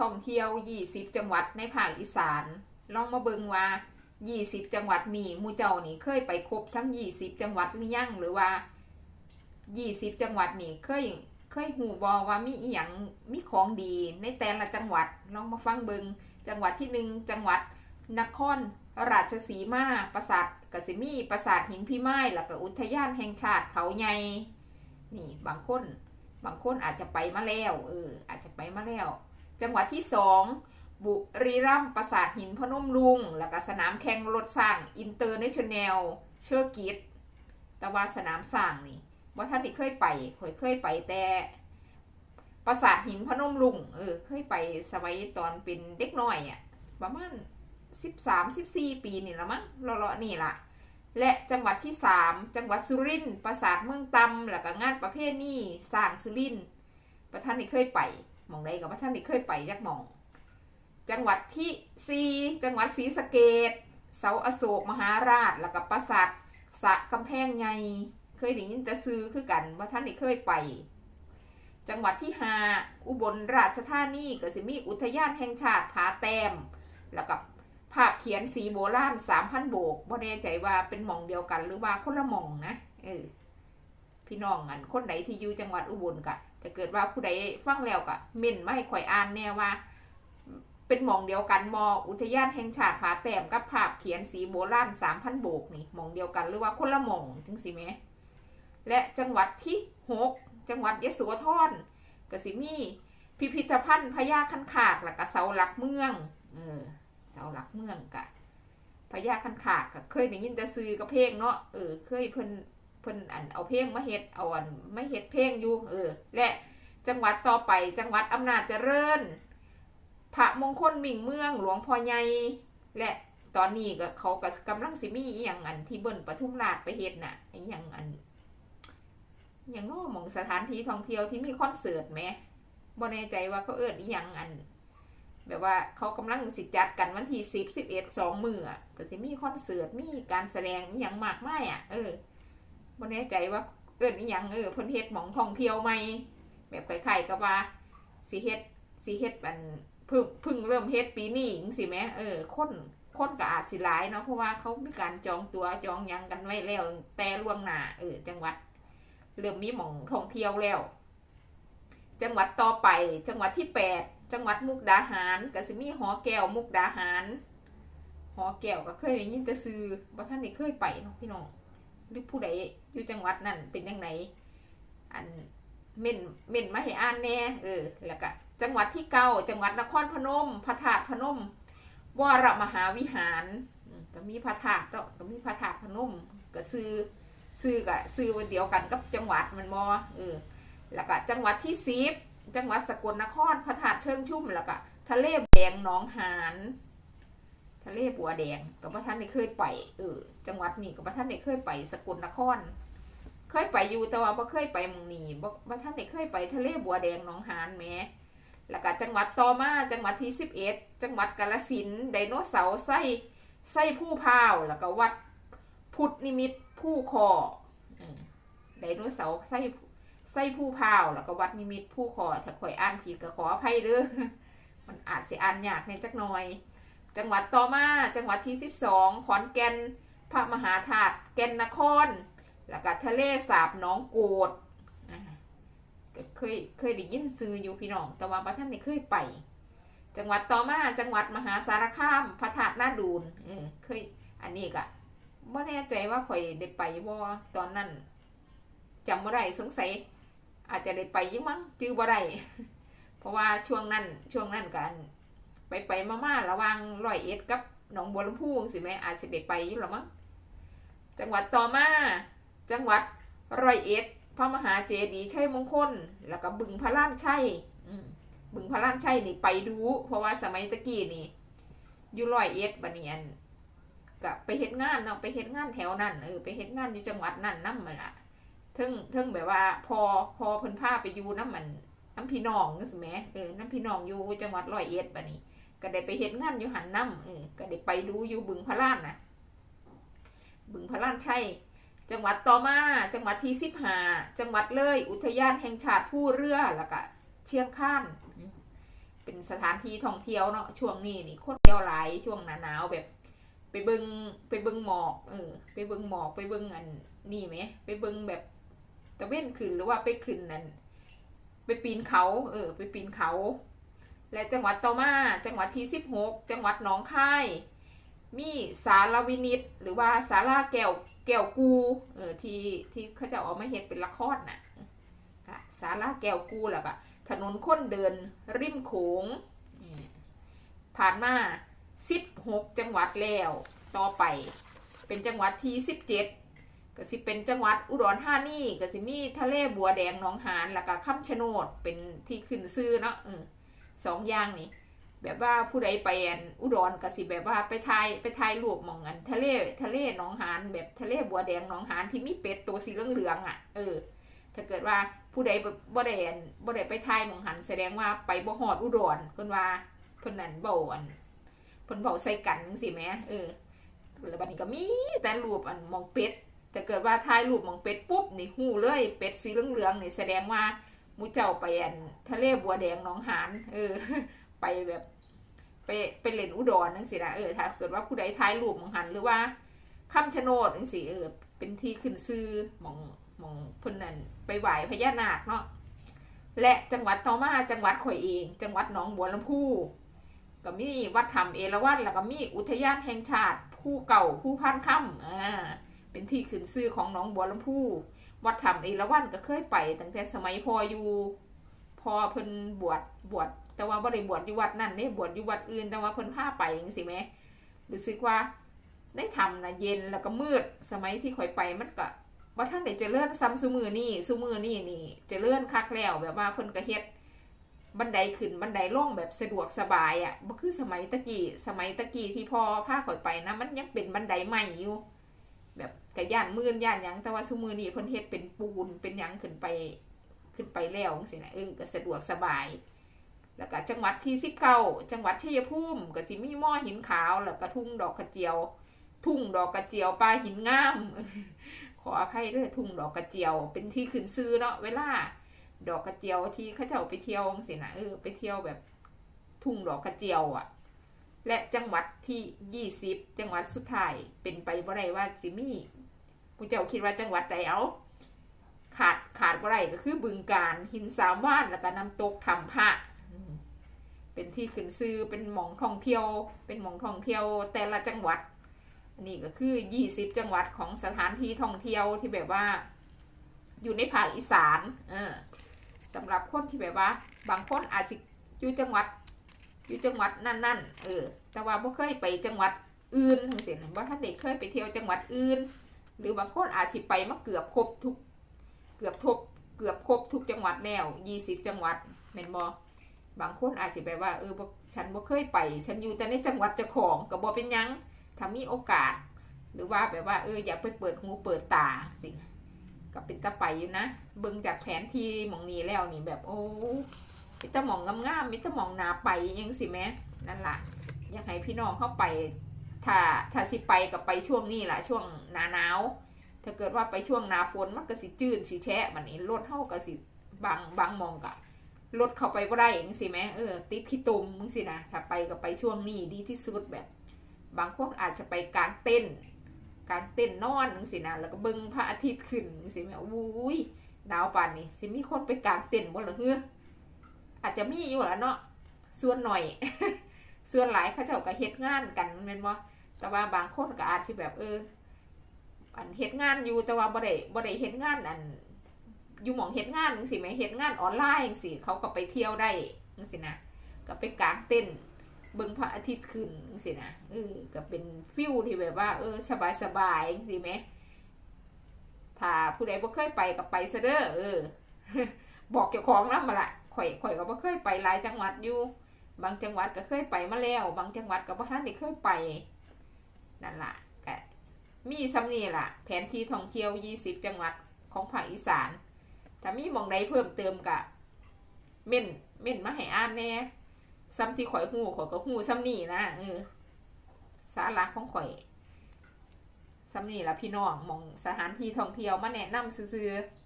ท่องเที่ยว 20 จังหวัดในภาคอีสาน ลองมาเบิงว่า 20 จังหวัดนี่มูเจ้านี่เคยไปครบทั้ง 20 จังหวัดหรือยังหรือว่า 20 จังหวัดนี่เคยเคยหูบอว่ามีอีหยังมีของดีในแต่ละจังหวัดลองมาฟังเบิงจังหวัดที่หนึ่งจังหวัดนครราชสีมาปราสาทกสิมีปราสาทหินพี่ไม้แล้วก็อุทยานแห่งชาติเขาใหญ่นี่บางคน บางคนอาจจะไปมาแล้วเอออาจจะไปมาแล้ว จังหวัดที่สองบุรีรัมย์ปราสาทหินพนมลุง แล้วก็สนามแข่งรถสร้างอินเตอร์เนชั่นแนลเชอร์กิตแต่ว่าสนามสร้างนี่ว่าท่านนี่เคยไปเคยเคยไปแต่ปราสาทหินพนมลุง เออ เคยไปสมัยตอนเป็นเด็กน้อยอะ่ะ ประมาณสิบสามสิบสี่ปีนี่ละมั้งเลาะๆนี่ละและจังหวัดที่สามจังหวัดสุรินทร์ปราสาทเมืองตำแล้วก็งานประเภทนี้สร้างสุรินทร์ประท่านนี่เคยไป มองใดกับประท่านนี่เคยไปยักหมอง จังหวัดที่สีจังหวัดศรีสะเกดเสาอโศกมหาราช แล้วก็ปราสาทสะกำแพงไงเคยได้ยินแต่ซื้อคือกันว่าท่านนี่เคยไป จังหวัดที่หาอุบลราชธานีก็สิมีอุทยานแห่งชาติผาแต้มแล้วก็ภาพเขียนสีโบราณสามพันโบกบ่แน่ใจว่าเป็นมองเดียวกันหรือว่าคนละมองนะเออพี่น้องอันคนไหนที่อยู่จังหวัดอุบลกะ ถ้าเกิดว่าผู้ใดฟังแล้วกะเม่นไม่ข่อยอ่านแน่ว่า เป็นหม่องเดียวกันมออุทยานแห่งชาติผาแต้มกับภาพเขียนสีโบราณสามพันโบกนี่หม่องเดียวกันหรือว่าคนละหม่องจังสิแหมและจังหวัดที่หกจังหวัดยะโสธรก็สิมีพิพิธภัณฑ์พญาคันคากแล้วก็เสาหลักเมืองเออเสาหลักเมืองกะพญาคันขากก็เคยได้ยินแต่ซื้อกับเพลงเนาะเออเคยเพิ่น เพิ่นอันเอาเพลงมาเฮ็ดเอาอันไม่เฮ็ดเพลงอยู่เออ และจังหวัดต่อไปจังหวัดอำนาจเจริญ พระมงคลมิ่งเมืองหลวงพ่อใหญ่และตอนนี้ก็เขาก็กำลังสิมีอีหยังอันที่เบิ่นปทุมราชไปเฮ็ดน่ะอีหยังอันอหยังเนาะหมองสถานที่ท่องเที่ยวที่มีคอนเสิร์ตแหมบ่แน่ใจว่าเขาเอิ้อีหยังอัน แบบว่าเขากำลังสิจัดกันวันที่สิบสิบเอ็ดสองมืออะก็สิมีคอนเสิร์ตมีการแสดงอย่างมากมายอะเออ บ่แน่ใจว่าเอิ้นอหย่างเออเพิ่นเฮ็ดหมองท่องเที่ยวใหม่แบบคล้ายๆกับว่าสิเฮ็ดสิเฮ็ดอันเพิ่งเพิ่งเริ่มเฮ็ดปีนี้จังซี่แหมเออคนคนก็อาจสิหลายเนาะเพราะว่าเขามีการจองตัวจองยังกันไว้แล้ว แต่ล่วงหน้าเออจังหวัด เริ่มมีหมองท่องเที่ยวแล้ว จังหวัดต่อไป จังหวัดที่แปดจังหวัดมุกดาหารก็สิมีหอแก้วมุกดาหารหอแก้วก็เคยได้ยินแต่ซื้อบ่ท่านได้เคยไปเนาะพี่น้อง หรือผู้ใดอยู่จังหวัดนั้นเป็นยังไงอันเม่นเม่นมาให้อ่านแน่เออแล้วก็จังหวัดที่เก้าจังหวัดนครพนมพระธาตุพนมวรมหาวิหารอืมก็มีพระธาตุเนาะก็มีพระธาตุพนมก็ซื้อซื้อกับซื้อวันเดียวกันกับจังหวัดมันมอเออแล้วก็จังหวัดที่สิบจังหวัดสกลนครพระธาตุเชิงชุ่มแล้วก็ทะเลแดงหนองหาน ทะเลบัวแดงกับพระท่านได้เคยไปเออจังหวัดนี้กับพระท่านได้เคยไปสกลนคร เคยไปอยู่แต่ว่าบ่เคยไปมองนีบ่พระท่านได้เคยไป ทะเลบัวแดงหนองหานแม้แล้วก็จังหวัดต่อมาจังหวัดที่สิบเอ็ดจังหวัดกาฬสินไดโนเสาร์ไส้ไส้ผู้พาวแล้วก็วัดพุทธนิมิตผู้คอไดโนเสาร์ไส้ไส้ผู้พาวแล้วก็วัดนิมิตผู้ขอถ้าข่อยอ่านผิดก็ขออภัยเด้อมันอาจสิอ่านยากในจักหน่อย จังหวัดต่อมาจังหวัดที่สิบสองขอนแก่น พระมหาธาตุแก่นนคร แล้วก็ทะเลสาบหน้องโกดเคยเคยได้ยินซื้ออยู่พี่น้อง แต่ว่าพระท่านไม่เคยไป จังหวัดต่อมาจังหวัดมหาสารคามพระธาตุนาดูนเออเคยอันนี้ก็ไม่แน่ใจว่าข่อยได้ไปบ่ตอนนั้นจำไม่ได้สงสัยอาจจะได้ไปยิ่งมั้งจื้อบ่ได้เพราะว่าช่วงนั้นช่วงนั้นกัน ไปไปมามาระวังร้อยเอ็ดกับหนองบัวลำพูสิแม่อาจจะได้ไปยู่หรอมั้งจังหวัดต่อมา จังหวัดร้อยเอ็ด พระมหาเจดีย์ชัยมงคล แล้วก็บึงพระล้านชัยบึงพระล้านชัยนี่ไปดู เพราะว่าสมัยตะกี้นี่อยู่ร้อยเอ็ดบัดเนียนก็ไปเฮ็ดงานเนาะไปเฮ็ดงานแถวนั้นเออไปเฮ็ดงานอยู่จังหวัดนั้นนั่นมาละทึ่งทึ่งแบบว่า พอพอเพิ่นพาไปอยู่น้ำมันน้ำพี่น้องนึกสิแหมเออน้ำพี่น้องอยู่จังหวัดร้อยเอ็ดบัดนี้ ก็ได้ไปเฮ็ดงานอยู่หันน้ำเออก็ได้ไปดูอยู่บึงพระล้านนะบึงพระลานใช่ จังหวัดต่อมา จังหวัดที่สิบหาจังหวัดเลย อุทยานแห่งชาติผู้เรือแล้วก็เชียงคานเป็นสถานที่ท่องเที่ยวเนาะช่วงนี้นี่คนเที่ยวหลายช่วงหนาหนาวแบบ ไปบิงไปบิงหมอกเออไปบิงหมอกไปบิงอันนี่ไหมไปบิงแบบตะเว้นขึ้นหรือว่าไปขึ้นนั่นไปปีนเขา เออ ไปปีนเขา และจังหวัดต่อมาจังหวัดที่สิบหกจังหวัดหนองคาย มีสารวินิตหรือว่าสาราแก้วแก้วกูเออที่ที่เขาจะเออกมาเฮ็ดเป็นละครน่ะค่ะสาราแก้วกูแหล้วก็ถนนคนเดินริมโขงผ่านมาสิบหกจังหวัดแล้วต่อไป เป็นจังหวัดที่สิบเจ็ดก็สิเป็นจังหวัดอุดรธานีก็สิมีทะเลบัวแดงหนองหานแล้วก็คำชะโนดเป็นที่ขึ้นซื้อเนาะเออ สองอย่างนี่แบบว่าผู้ใดไปอันอุดรก็สิแบบว่าไปถ่ายไปถ่ายรูปมองอันทะเลทะเลหนองหานแบบทะเลบัวแดงหนองหานที่มีเป็ดตัวสีเหลืองๆอะ เออ ถ้าเกิดว่าผู้ใดบ่ได้อันบ่ได้ไปถ่ายมองหันแสดงว่าไปบ่ฮอดอุดรเพิ่นว่าเพิ่นนั่นเว้าอันเพิ่นเว้าใส่กันจังซี่แหมเออแล้วบัดนี้ก็มีแต่รูปอันมองเป็ดแต่เกิดว่าถ่ายรูปมองเป็ดปุ๊บนี่ฮู้เลยเป็ดสีเหลืองๆนี่แสดงว่า มูเจ้าไปอันทะเลบัวแดงหนองหานเออ ไปแบบไปไปเล่นอุดรนั่นสินะเออถ้าเกิดว่าผู้ใดท้ายรูปมองหันหรือว่าคำชะโนดนั่นสิเออเป็นที่ขึ้นซื้อมองมองพนนั่นไปไหวพญานาคเนาะและจังหวัดต่อมาจังหวัดข่อยเอง จังหวัดหนองบัวลำพูก็มีวัดธรรมเอราวัณแล้วก็มีอุทยานแห่งชาติ ผู้เก่าผู้พันค่ำอ่าเป็นที่ขึ้นซื้อของหนองบัวลำพู วัดธรรมเอราวัณก็เคยไปตั้งแต่สมัยพออยู่พอเพิ่นบวชบวชแต่ว่าบ่ได้บวชอยู่วัดนั่นนี่บวชอยู่วัดอื่น แต่ว่าเพิ่นพาไปจังซี่แหมรู้สึกว่าได้ทำนะเย็นแล้วก็มืดสมัยที่ข่อยไปมันก็บ่ทันได้เจริญซ้ำซุมือนี่ซุมือนี่นี่เจริญคักแล้วแบบว่าเพิ่นก็เฮ็ดบันไดขึ้นบันไดลงแบบสะดวกสบายอะ่ะบ่คือสมัยตะกี้สมัยตะกี้ที่พ่อพาข่อยไปนะมันยังเป็นบันไดใหม่อยู่ แบบกะย่านมื่นย่านยังแต่ว่าซุมือนี่เพิ่นเฮ็ดเป็นปูนเป็นยังขึ้นไปขึ้นไปแล้วจังซี่นะเออก็สะดวกสบาย แล้วก็จังหวัดที่สิบเก้าจังหวัดชัยภูมิก็สิมีหม้อหินขาวแล้วก็ทุ่งดอกกระเจียว ทุ่งดอกกระเจียวปลาหินงาม ขออภัยด้วยทุ่งดอกกระเจียว เป็นที่ขึ้นซื้อเนาะเวลาดอกกระเจียวที่เขาเจ้าไปเที่ยวสินะเออไปเที่ยวแบบทุ่งดอกกระเจียวอะ่ะ และจังหวัดที่ยี่สิบจังหวัดสุดท้ายเป็นไปบ่ได้ว่าสิมีผู้เจ้าคิดว่าจังหวัดใดเอาขาดขาดบ่ได้ก็คือบึงการหินสามว่านแล้วก็น้ำตกทำพระเป็นที่ขึ้นซื้อเป็นหมองท่องเที่ยว เป็นหมองท่องเที่ยวแต่ละจังหวัดอันนี้ก็คือยี่สิบจังหวัดของสถานที่ท่องเที่ยวที่แบบว่า อยู่ในภาคอีสานเออสำหรับคนที่แบบว่า บางคนอาจจะอยู่จังหวัด อยู่จังหวัดนั่นๆเออ แต่ว่าบ่เคยไปจังหวัดอื่นทั้งสิ้นบ่ท่านเด็กเคยไปเที่ยวจังหวัดอื่น หรือบางคนอาจจะไปมาเกือบครบทุก เกือบทบเกือบครบทุกจังหวัดแล้วยี่สิบจังหวัดแม่นบ่บางคนอาจจะแบบว่าเออฉันบ่เคยไป ฉันอยู่แต่ในจังหวัดเจ้าของก็บ่เป็นยังถ้ามีโอกาส หรือว่าแบบว่าเอออยากไปเปิดหูเปิดตาสิก็เป็นตะไปอยู่นะเบิ่งจากแผนที่หมองนี้แล้วนี่แบบโอ้ มิตรหมองงามๆมิตรหมองนาไปยังสิแม่นั่นล่ะอยากให้พี่น้องเข้าไป ถ้าถ้าสิไปกับไปช่วงนี้แหละช่วงหนาหนาวถ้าเกิดว่าไปช่วงหนาฝนมันก็สิจืดสิแฉะมันนี้รถเท่าก็สิบางบางมองกะรถเข้าไปบ่ได้ยังสิแม่เออติดขี้ตุมมึงสินะถ้าไปก็ไปช่วงนี้ดีที่สุดแบบ บางคนอาจจะไปกางเต้น กางเต้นนอนนึงสินะแล้วก็เบิ้งพระอาทิตย์ขึ้นนึงสิแม่อุ้ยหนาวป่านนี้สิมีคนไปกางเต้นบ่หรือเฮ้อ อาจจะมีอยู่แล้วเนาะส่วนหน่อย ส่วนหลายเขาเจ้าก็เฮ็ดงานกันแม่นบ่แต่ว่าบางคนก็อาจสิแบบเออ อันเฮ็ดงานอยู่แต่ว่าบ่ได้บ่ได้เฮ็ดงานอัน อยู่หมองเฮ็ดงานจังซี่แหมเฮ็ดงานออนไลน์จังซี่เขาก็ไปเที่ยวได้จังซี่นะก็ไปกางเต้นเบิ่งพระอาทิตย์ขึ้นจังซี่นะเออก็เป็นฟิลที่แบบว่า เออ สบายๆจังซี่แหมถ้าผู้ใดบ่เคยไปก็ไปซะเด้อเออ บอกเจ้าของนำมาละ ข่อยข่อยก็บ่เคยไปหลายจังหวัดอยู่ บางจังหวัดก็เคยไปมาแล้ว บางจังหวัดก็บ่ทันได้เคยไปนั่นล่ะก็มีซ้ำนี่ล่ะ แผนที่ท่องเที่ยว20จังหวัดของภาคอีสานถ้ามีมองใดเพิ่มเติมกะเม่นเม่นมาให้อ่านแน่ซ้ำที่ข่อยหูข่อยก็หูซ้ำนี่นะเออสาระของข่อยซ้ำนี่ล่ะพี่น้องมองสถานที่ท่องเที่ยวมาแนะนำซื่อๆ